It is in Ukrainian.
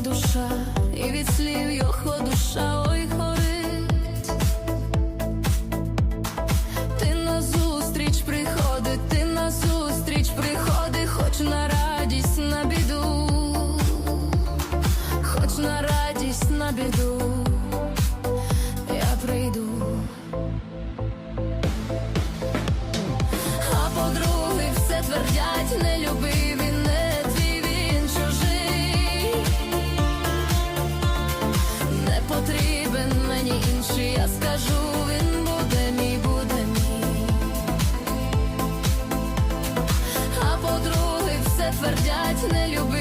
душа, і від слів його душа ой горить. Ти назустріч приходи, ти назустріч приходи, хоч на радість на біду, хоч на радість на біду. скажу, він буде мій, буде мій. А подруги все твердять, не люби.